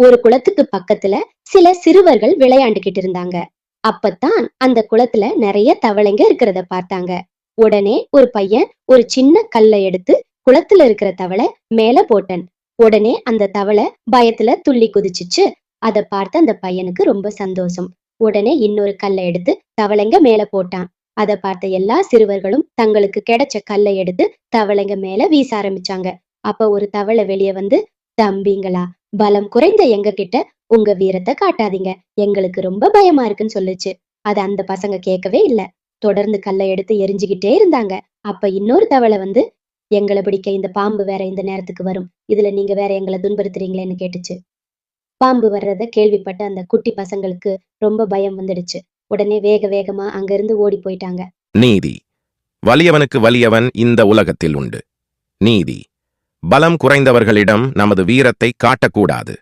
ஒரு குளத்துக்கு பக்கத்துல சில சிறுவர்கள் விளையாண்டுகிட்டு இருந்தாங்க. அப்பதான் அந்த குளத்துல நிறைய தவளைங்க இருக்கிறத பார்த்தாங்க. உடனே ஒரு பையன் ஒரு சின்ன கல்லை எடுத்து குளத்துல இருக்கிற தவளை மேல போட்டன். உடனே அந்த தவளை பயத்துல துள்ளி குதிச்சுச்சு. அதை பார்த்து அந்த பையனுக்கு ரொம்ப சந்தோஷம். உடனே இன்னொரு கல்லை எடுத்து தவளைங்க மேல போட்டான். அதை பார்த்த எல்லா சிறுவர்களும் தங்களுக்கு கிடைச்ச கல்லை எடுத்து தவளைங்க மேல வீச ஆரம்பிச்சாங்க. அப்ப ஒரு தவளை வெளியே வந்து தம்பிங்களா பலம் குறைந்த எங்க கிட்ட உங்க வீரத்தை காட்டாதீங்க. எங்களுக்கு ரொம்ப பயமா இருக்குன்னு சொல்லுச்சு. அது அந்த பசங்க கேட்கவே இல்ல. தொடர்ந்து கல்லை எடுத்து எரிஞ்சுக்கிட்டே இருந்தாங்க. அப்ப இன்னொரு தவளை வந்து எங்களை பிடிக்க இந்த பாம்பு வேற இந்த நேரத்துக்கு வரும். இதுல நீங்க வேற எங்களை துன்புறுத்துறீங்களேன்னு கேட்டுச்சு. பாம்பு வர்றத கேள்விப்பட்ட அந்த குட்டி பசங்களுக்கு ரொம்ப பயம் வந்துடுச்சு. உடனே வேக வேகமா அங்க இருந்து ஓடி போயிட்டாங்க. நீதி. வலியவனுக்கு வலியவன் இந்த உலகத்தில் உண்டு. நீதி. பலம் குறைந்தவர்களிடம் நமது வீரத்தை காட்டக்கூடாது.